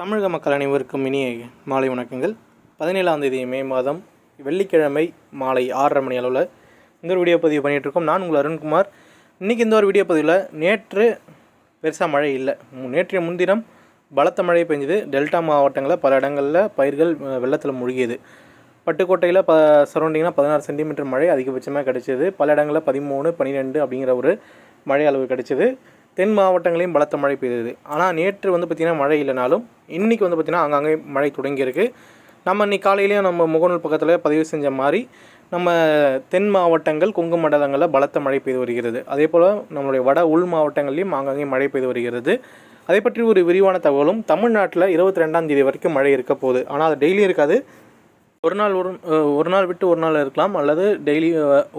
தமிழக மக்கள் அனைவருக்கும் இனிய மாலை வணக்கங்கள். பதினேழாம் தேதி மே மாதம் வெள்ளிக்கிழமை மாலை ஆறரை மணி அளவில் இந்த ஒரு வீடியோ பதிவு இருக்கோம் நான் உங்கள் அருண்குமார். இன்றைக்கி இந்த ஒரு வீடியோ பதிவில் நேற்று பெருசாக மழை இல்லை. மு- நேற்றைய முன்தினம் பலத்த மழை பெஞ்சது. டெல்டா மாவட்டங்களில் பல இடங்களில் பயிர்கள் வெள்ளத்தில் மூழ்கியது. பட்டுக்கோட்டையில் ப சரௌண்டிங்கில் பதினாறு சென்டிமீட்டர் மழை அதிகபட்சமாக கிடச்சிது. பல இடங்களில் பதிமூணு பன்னிரெண்டு அப்படிங்கிற ஒரு மழை அளவு கிடச்சிது. தென் மாவட்டங்களையும் பலத்த மழை பெய்தது. ஆனால் நேற்று வந்து பார்த்திங்கன்னா மழை இல்லைனாலும் இன்றைக்கி வந்து பார்த்திங்கன்னா ஆங்காங்கே மழை தொடங்கியிருக்கு. நம்ம இன்றைக்கி காலையிலேயும் நம்ம முகநூல் பக்கத்தில் பதிவு செஞ்ச மாதிரி நம்ம தென் மாவட்டங்கள் கொங்கு மண்டலங்களில் பலத்த மழை பெய்து வருகிறது. அதே போல் நம்மளுடைய வட உள் மாவட்டங்கள்லேயும் ஆங்காங்கே மழை பெய்து வருகிறது. அதை பற்றி ஒரு விரிவான தகவலும் தமிழ்நாட்டில் இருபத்தி ரெண்டாம் தேதி வரைக்கும் மழை இருக்க போகுது. ஆனால் அது டெய்லி இருக்காது. ஒரு நாள் ஒரு ஒரு நாள் விட்டு ஒரு நாள் இருக்கலாம் அல்லது டெய்லி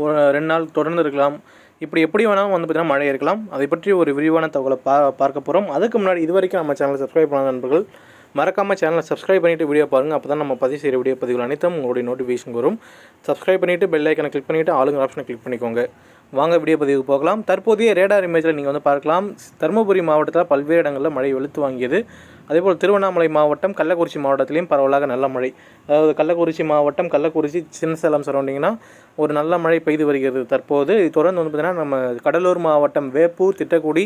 ஒரு ரெண்டு நாள் தொடர்ந்து இருக்கலாம். இப்படி எப்படி வேணாலும் வந்து பார்த்தீங்கன்னா மழை இருக்கலாம். அதை பற்றி ஒரு விரிவான தகவலை பா பார்க்க போகிறோம் அதுக்கு முன்னாடி இது வரைக்கும் நம்ம சேனலை சப்ஸ்கிரைப் பண்ண நண்பர்கள் மறக்காமல் சேனலை சப்ஸ்கிரைப் பண்ணிவிட்டு வீடியோ பாருங்கள் அப்போ தான் நம்ம பதிவு செய்கிற வீடியோ பதிவுகள் அனைத்தும் உங்களுடைய நோட்டிஃபிகேஷன் வரும். சப்ஸ்கிரைப் பண்ணிவிட்டு பெல் ஐக்கனை கிளிக் பண்ணிவிட்டு ஆளுங்க ஆப்ஷனை கிளிக் பண்ணிக்கோங்க. வாங்க வீடியோ பதிவுக்கு போகலாம். தற்போதைய ரேடார் இமேஜில் நீங்கள் வந்து பார்க்கலாம். தருமபுரி மாவட்டத்தில் பல்வேறு இடங்களில் மழை வெளுத்து வாங்கியது. அதேபோல் திருவண்ணாமலை மாவட்டம் கள்ளக்குறிச்சி மாவட்டத்திலையும் பரவலாக நல்ல மழை. அதாவது கள்ளக்குறிச்சி மாவட்டம் கள்ளக்குறிச்சி சின்னசேலம் சரௌண்டிங்னா ஒரு நல்ல மழை பெய்து வருகிறது தற்போது. இது தொடர்ந்து வந்து பார்த்திங்கன்னா நம்ம கடலூர் மாவட்டம் வேப்பூர் திட்டக்குடி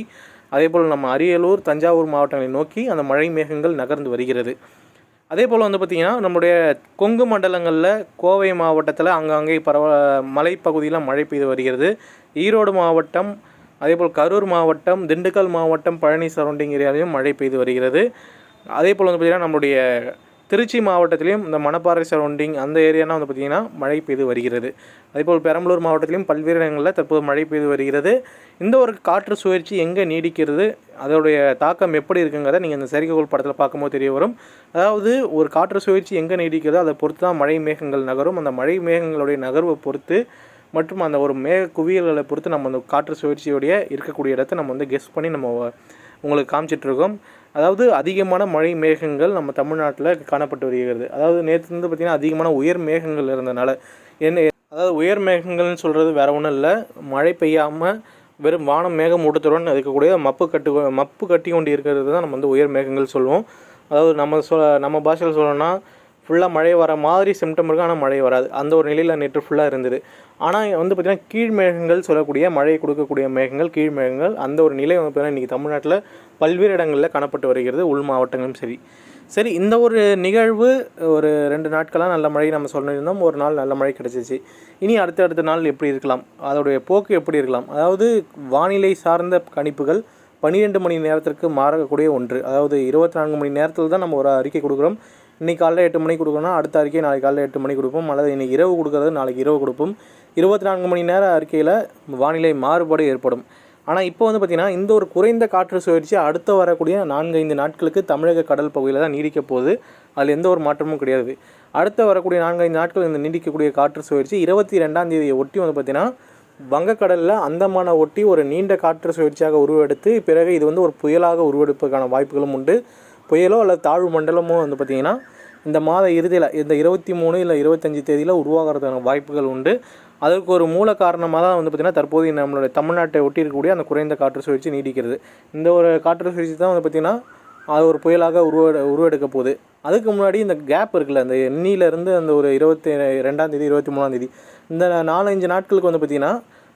அதேபோல் நம்ம அரியலூர் தஞ்சாவூர் மாவட்டங்களை நோக்கி அந்த மழை மேகங்கள் நகர்ந்து வருகிறது. அதே போல் வந்து பார்த்திங்கன்னா நம்முடைய கொங்கு மண்டலங்களில் கோவை மாவட்டத்தில் அங்கங்கே பரவ மலைப்பகுதியில் மழை பெய்து வருகிறது. ஈரோடு மாவட்டம் அதேபோல் கரூர் மாவட்டம் திண்டுக்கல் மாவட்டம் பழனி சரௌண்டிங் ஏரியாலையும் மழை பெய்து வருகிறது. அதே போல் வந்து பார்த்திங்கன்னா நம்மளுடைய திருச்சி மாவட்டத்திலையும் இந்த மணப்பாறை சரௌண்டிங் அந்த ஏரியானா வந்து பார்த்திங்கன்னா மழை பெய்து வருகிறது. அதேபோல் பெரம்பலூர் மாவட்டத்திலையும் பல்வேறு இடங்களில் தற்போது மழை பெய்து வருகிறது. இந்த ஒரு காற்று சுழற்சி எங்கே நீடிக்கிறது? அதோடைய தாக்கம் எப்படி இருக்குங்கிறத நீங்கள் இந்த செயற்கைக்கோள் படத்தில் பார்க்கும்போது தெரிய வரும். அதாவது ஒரு காற்று சுழற்சி எங்கே நீடிக்கிறதோ? அதை பொறுத்து தான் மழை மேகங்கள் நகரும். அந்த மழை மேகங்களுடைய நகர்வை பொறுத்து மற்றும் அந்த ஒரு மேக குவியல்களை பொறுத்து நம்ம அந்த காற்று சுழற்சியோடைய இருக்கக்கூடிய இடத்த நம்ம வந்து கெஸ் பண்ணி நம்ம உங்களுக்கு காமிச்சிட்ருக்கோம் அதாவது அதிகமான மழை மேகங்கள் நம்ம தமிழ்நாட்டில் காணப்பட்டு வருகிறது. அதாவது நேற்று வந்து பார்த்திங்கன்னா அதிகமான உயர் மேகங்கள் இருந்தனால என்ன அதாவது உயர் மேகங்கள்னு சொல்கிறது வேற ஒன்றும் இல்லை. மழை பெய்யாமல் வெறும் வானம் மேகம் மூட்டத்துடன் இருக்கக்கூடிய மப்பு கட்டு மப்பு கட்டி கொண்டு இருக்கிறது தான் நம்ம வந்து உயர் மேகங்கள் சொல்லுவோம். அதாவது நம்ம சொ நம்ம பாஷையில் சொல்லணும்னா ஃபுல்லாக மழை வர மாதிரி சிம்டம் இருக்கும் ஆனால் மழை வராது. அந்த ஒரு நிலையில் நேற்று ஃபுல்லாக இருந்தது. ஆனால் வந்து பார்த்திங்கன்னா கீழ் மேகங்கள் சொல்லக்கூடிய மழை கொடுக்கக்கூடிய மேகங்கள் கீழ் மேகங்கள் அந்த ஒரு நிலை வந்து பார்த்திங்கன்னா இன்றைக்கி தமிழ்நாட்டில் பல்வேறு இடங்களில் காணப்பட்டு வருகிறது. உள் மாவட்டங்களும் சரி. சரி இந்த ஒரு நிகழ்வு ஒரு ரெண்டு நாட்களாக நல்ல மழை நம்ம சொல்லியிருந்தோம். ஒரு நாள் நல்ல மழை கிடச்சிச்சு. இனி அடுத்த அடுத்த நாள் எப்படி இருக்கலாம்? அதோடைய போக்கு எப்படி இருக்கலாம்? அதாவது வானிலை சார்ந்த கணிப்புகள் பன்னிரெண்டு மணி நேரத்திற்கு மாறக்கூடிய ஒன்று. அதாவது இருபத்தி நான்கு மணி நேரத்தில் தான் நம்ம ஒரு அறிக்கை கொடுக்குறோம். இன்றைக்கி காலையில் எட்டு மணிக்கு கொடுக்கணும் அடுத்த அறிக்கை நாளைக்கு காலையில் எட்டு மணிக்கு கொடுப்போம். அல்லது இன்றைக்கி இரவு கொடுக்கறது நாளைக்கு இரவு கொடுப்போம். இருபத்தி நான்கு மணி நேர அறிக்கையில் வானிலை மாறுபாடு ஏற்படும். ஆனால் இப்போ வந்து பார்த்திங்கன்னா இந்த ஒரு குறைந்த காற்று சுழற்சி அடுத்து வரக்கூடிய நான்கு ஐந்து நாட்களுக்கு தமிழக கடல் பகுதியில் தான் நீடிக்க போகுது. அதில் எந்த ஒரு மாற்றமும் கிடையாது. அடுத்து வரக்கூடிய நான்கு ஐந்து நாட்கள் இந்த நீடிக்கக்கூடிய காற்று சுழற்சி இருபத்தி ரெண்டாம் தேதியை ஒட்டி வந்து பார்த்திங்கன்னா வங்கக்கடலில் அந்தமான ஒட்டி ஒரு நீண்ட காற்று சுழற்சியாக உருவெடுத்து பிறகு இது வந்து ஒரு புயலாக உருவெடுப்பதற்கான வாய்ப்புகளும் உண்டு. புயலோ அல்லது தாழ்வு மண்டலமோ வந்து பார்த்திங்கன்னா இந்த மாத இறுதியில் இந்த இருபத்தி மூணு இல்லை இருபத்தஞ்சி தேதியில் உருவாகிறதுக்கான வாய்ப்புகள் உண்டு. அதற்கு ஒரு மூல காரணமாக தான் வந்து பார்த்திங்கன்னா தற்போது நம்மளுடைய தமிழ்நாட்டை ஒட்டி இருக்கக்கூடிய அந்த குறைந்த காற்று சுழற்சி நீடிக்கிறது. இந்த ஒரு காற்று சுழற்சி தான் வந்து பார்த்திங்கன்னா அது ஒரு புயலாக உருவ உருவெடுக்க போகுது. அதுக்கு முன்னாடி இந்த கேப் இருக்குல்ல அந்த எண்ணியிலேருந்து அந்த ஒரு இருபத்தி ரெண்டாம் தேதி இருபத்தி மூணாம் தேதி இந்த நாலஞ்சு நாட்களுக்கு வந்து பார்த்திங்கன்னா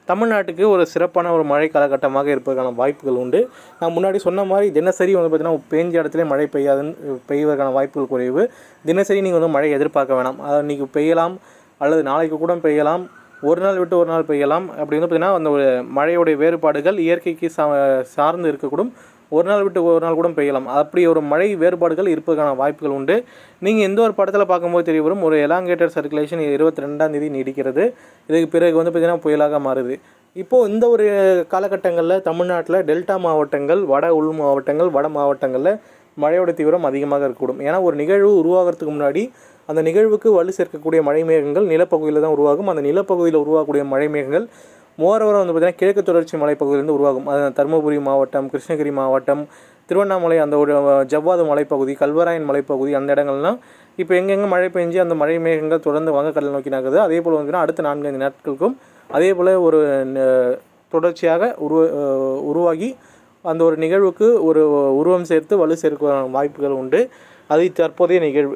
தமிழ்நாட்டுக்கு ஒரு சிறப்பான ஒரு மழை காலகட்டமாக இருப்பதற்கான வாய்ப்புகள் உண்டு. நான் முன்னாடி சொன்ன மாதிரி தினசரி வந்து பார்த்திங்கன்னா பேஞ்ச இடத்துல மழை பெய்யாதுன்னு பெய்வதற்கான வாய்ப்புகள் குறைவு. தினசரி நீங்கள் வந்து மழை எதிர்பார்க்க வேணாம். அதை இன்றைக்கி பெய்யலாம் அல்லது நாளைக்கு கூட பெய்யலாம் ஒரு நாள் விட்டு ஒரு நாள் பெய்யலாம். அப்படி வந்து பார்த்திங்கன்னா அந்த ஒரு மழையுடைய வேறுபாடுகள் இயற்கைக்கு சா சார்ந்து இருக்கக்கூடும். ஒரு நாள் விட்டு ஒரு நாள் கூட பெய்யலாம். அப்படி ஒரு மழை வேறுபாடுகள் இருப்பதற்கான வாய்ப்புகள் உண்டு. நீங்கள் எந்த ஒரு படத்தில் பார்க்கும்போது தெரிய வரும் ஒரு எலாங்கேட்டர் சர்க்குலேஷன் இருபத்தி ரெண்டாம் தேதி நீடிக்கிறது. இதுக்கு பிறகு வந்து பார்த்திங்கன்னா புயலாக மாறுது. இப்போது இந்த ஒரு காலகட்டங்களில் தமிழ்நாட்டில் டெல்டா மாவட்டங்கள் வட உள் மாவட்டங்கள் வட மாவட்டங்களில் மழையோட தீவிரம் அதிகமாக இருக்கக்கூடும். ஏன்னா ஒரு நிகழ்வு உருவாகிறதுக்கு முன்னாடி அந்த நிகழ்வுக்கு வலு சேர்க்கக்கூடிய மழை மேகங்கள் நிலப்பகுதியில் தான் உருவாகும். அந்த நிலப்பகுதியில் உருவாகக்கூடிய மழை மேகங்கள் மோரவரம் வந்து பார்த்திங்கன்னா கிழக்கு தொடர்ச்சி மலைப்பகுதியிலிருந்து உருவாகும். அது தருமபுரி மாவட்டம் கிருஷ்ணகிரி மாவட்டம் திருவண்ணாமலை அந்த ஒரு ஜவ்வாது மலைப்பகுதி கல்வராயன் மலைப்பகுதி அந்த இடங்கள்லாம் இப்போ எங்கெங்கே மழை பெஞ்சு அந்த மழை மேகங்கள் தொடர்ந்து வங்கக்கடல் நோக்கி நகருது. அதே போல் வந்து அடுத்த நான்கு நாட்களுக்கும் அதே போல் ஒரு தொடர்ச்சியாக உருவ உருவாகி அந்த ஒரு நிகழ்வுக்கு ஒரு உருவம் சேர்த்து வலு சேர்க்க வாய்ப்புகள் உண்டு. அது தற்போதைய நிகழ்வு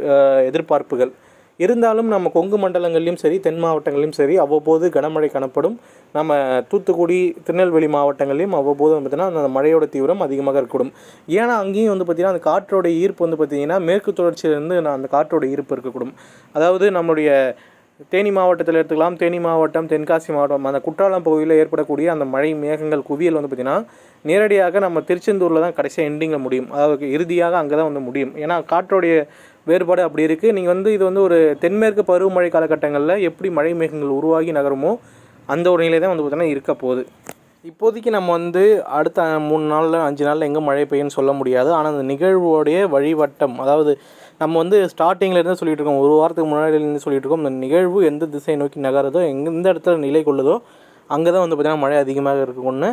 எதிர்பார்ப்புகள். இருந்தாலும் நம்ம கொங்கு மண்டலங்கள்லையும் சரி தென் மாவட்டங்கள்லையும் சரி அவ்வப்போது கனமழை காணப்படும். நம்ம தூத்துக்குடி திருநெல்வேலி மாவட்டங்கள்லையும் அவ்வப்போது வந்து பார்த்திங்கன்னா அந்த மழையோட தீவிரம் அதிகமாக இருக்கக்கூடும். ஏன்னா அங்கேயும் வந்து பார்த்திங்கன்னா அந்த காற்றோட ஈர்ப்பு வந்து பார்த்திங்கன்னா மேற்கு தொடர்ச்சியிலேருந்து நான் அந்த காற்றோட ஈர்ப்பு இருக்கக்கூடும். அதாவது நம்மளுடைய தேனி மாவட்டத்தில் எடுத்துக்கலாம். தேனி மாவட்டம் தென்காசி மாவட்டம் அந்த குற்றாலம் பகுதியில் ஏற்படக்கூடிய அந்த மழை மேகங்கள் குவியல் வந்து பார்த்திங்கன்னா நேரடியாக நம்ம திருச்செந்தூரில் தான் கடைசியாக எண்டிங்கில் முடியும். அதாவது இறுதியாக அங்கே தான் வந்து முடியும். ஏன்னா காற்றோடைய வேறுபாடு அப்படி இருக்குது நீங்கள் வந்து இது வந்து ஒரு தென்மேற்கு பருவமழை காலகட்டங்களில் எப்படி மழை மேகங்கள் உருவாகி நகருமோ அந்த ஒரு நிலை தான் வந்து பார்த்திங்கன்னா இருக்க போகுது. இப்போதைக்கு நம்ம வந்து அடுத்த மூணு நாளில் அஞ்சு நாளில் எங்கே மழை பெய்யும்னு சொல்ல முடியாது. ஆனால் அந்த நிகழ்வோடைய வழிவட்டம் அதாவது நம்ம வந்து ஸ்டார்டிங்லேருந்து சொல்லிட்டு இருக்கோம். ஒரு வாரத்துக்கு முன்னாடிலேருந்து சொல்லிட்டு இருக்கோம். இந்த நிகழ்வு எந்த திசையை நோக்கி நகருதோ எங்கே எந்த இடத்துல நிலை கொள்ளுதோ அங்கே தான் வந்து பார்த்திங்கன்னா மழை அதிகமாக இருக்கும்னு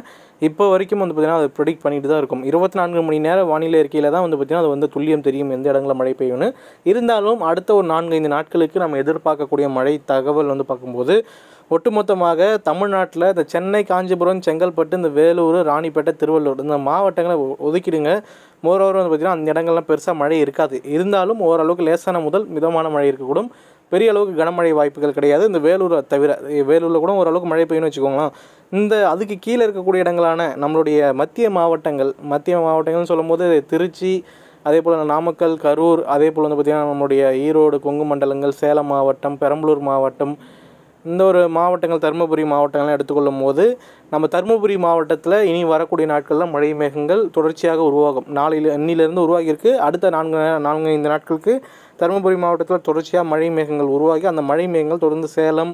இப்போ வரைக்கும் வந்து பார்த்திங்கன்னா அதை ப்ரொடிக்ட் பண்ணிட்டு தான் இருக்கும். இருபத்தி நான்கு மணி நேரம் வானிலை அறிக்கையில் தான் வந்து பார்த்திங்கன்னா அது வந்து துல்லியம் தெரியும் எந்த இடங்களில் மழை பெய்யும்னு. இருந்தாலும் அடுத்த ஒரு நான்கு ஐந்து நாட்களுக்கு நம்ம எதிர்பார்க்கக்கூடிய மழை தகவல் வந்து பார்க்கும்போது ஒட்டுமொத்தமாக தமிழ்நாட்டில் இந்த சென்னை காஞ்சிபுரம் செங்கல்பட்டு இந்த வேலூர் ராணிப்பேட்டை திருவள்ளூர் இந்த மாவட்டங்களை ஒதுக்கிடுங்க. மோரோவர் வந்து பார்த்திங்கன்னா அந்த இடங்கள்லாம் பெருசாக மழை இருக்காது. இருந்தாலும் ஓரளவுக்கு லேசான முதல் மிதமான மழை இருக்கக்கூடும். பெரிய அளவுக்கு கனமழை வாய்ப்புகள் கிடையாது. இந்த வேலூரை தவிர வேலூரில் கூட ஓரளவுக்கு மழை பெய்யும்னு வச்சுக்கோங்களேன். இந்த அதுக்கு கீழே இருக்கக்கூடிய இடங்களான நம்மளுடைய மத்திய மாவட்டங்கள் மத்திய மாவட்டங்கள்னு சொல்லும்போது திருச்சி அதே போல் நாமக்கல் கரூர் அதே போல் வந்து பார்த்திங்கன்னா நம்மளுடைய ஈரோடு கொங்கு மண்டலங்கள் சேலம் மாவட்டம் பெரம்பலூர் மாவட்டம் இந்த ஒரு மாவட்டங்கள் தருமபுரி மாவட்டங்கள்லாம் எடுத்துக்கொள்ளும் போது நம்ம தருமபுரி மாவட்டத்தில் இனி வரக்கூடிய நாட்களில் மழை மேகங்கள் தொடர்ச்சியாக உருவாகும். நாளையில் இன்னிலிருந்து உருவாகியிருக்கு. அடுத்த நான்கு நான்கு ஐந்து நாட்களுக்கு தருமபுரி மாவட்டத்தில் தொடர்ச்சியாக மழை மேகங்கள் உருவாகி அந்த மழை மேகங்கள் தொடர்ந்து சேலம்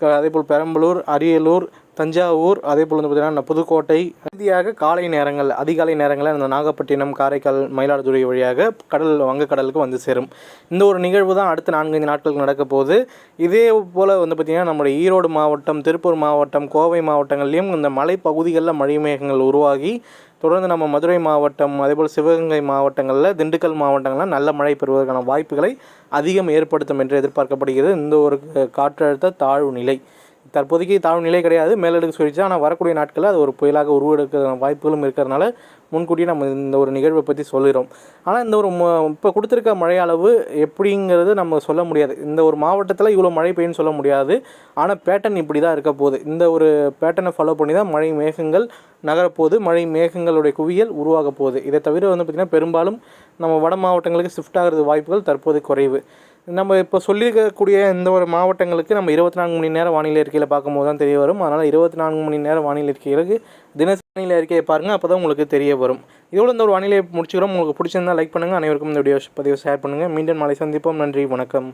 க- அதேபோல் பெரம்பலூர் அரியலூர் தஞ்சாவூர் அதே போல் வந்து பார்த்திங்கன்னா புதுக்கோட்டை இறுதியாக காலை நேரங்கள் அதிகாலை நேரங்களில் அந்த நாகப்பட்டினம் காரைக்கால் மயிலாடுதுறை வழியாக கடல் வங்கக்கடலுக்கு வந்து சேரும். இந்த ஒரு நிகழ்வு தான் அடுத்த நான்கைந்து நாட்களுக்கு நடக்க போகுது. இதே போல் வந்து பார்த்திங்கன்னா நம்முடைய ஈரோடு மாவட்டம் திருப்பூர் மாவட்டம் கோவை மாவட்டங்கள்லேயும் இந்த மலைப்பகுதிகளில் மழை மேகங்கள் உருவாகி தொடர்ந்து நம்ம மதுரை மாவட்டம் அதேபோல் சிவகங்கை மாவட்டங்களில் திண்டுக்கல் மாவட்டங்களில் நல்ல மழை பெறுவதற்கான வாய்ப்புகளை அதிகம் ஏற்படுத்தும் என்று எதிர்பார்க்கப்படுகிறது. இந்த ஒரு காற்றழுத்த தாழ்வு நிலை. தற்போதைக்கு தாழ்வு நிலை கிடையாது மேலடுக்கு சொல்லிச்சு ஆனால் வரக்கூடிய நாட்களில் அது ஒரு புயலாக உருவெடுக்கிற வாய்ப்புகளும் இருக்கிறதுனால முன்கூட்டியே நம்ம இந்த ஒரு நிகழ்வை பற்றி சொல்லிடுறோம் ஆனால் இந்த ஒரு இப்போ கொடுத்துருக்க மழை அளவு எப்படிங்கிறது நம்ம சொல்ல முடியாது. இந்த ஒரு மாவட்டத்தில் இவ்வளோ மழை பெய்யும் சொல்ல முடியாது. ஆனால் பேட்டர்ன் இப்படி தான் இருக்க போகுது. இந்த ஒரு பேட்டர்னை ஃபாலோ பண்ணி தான் மழை மேகங்கள் நகரப்போகுது. மழை மேகங்களுடைய குவியல் உருவாக போகுது. இதை தவிர வந்து பார்த்திங்கன்னா பெரும்பாலும் நம்ம வட மாவட்டங்களுக்கு ஷிஃப்ட் ஆகிறது வாய்ப்புகள் தற்போது குறைவு. நம்ம இப்போ சொல்லியிருக்கக்கூடிய இந்த ஒரு மாவட்டங்களுக்கு நம்ம இருபத்தி நான்கு மணி நேரம் வானிலை அறிக்கையில் பார்க்கும்போது தான் தெரிய வரும். அதனால் இருபத்தி நான்கு மணி நேரம் வானிலை அறிக்கைகளுக்கு தினசரி வானிலை அறிக்கையை பாருங்கள் அப்போ தான் உங்களுக்கு தெரிய வரும். இதோட இந்த ஒரு வானிலை முடிச்சுக்கிறோம். உங்களுக்கு பிடிச்சிருந்தா லைக் பண்ணுங்கள் அனைவருக்கும் இந்த வீடியோ பதிவு ஷேர் பண்ணுங்கள் மீண்டும் நாளை சந்திப்போம். நன்றி வணக்கம்.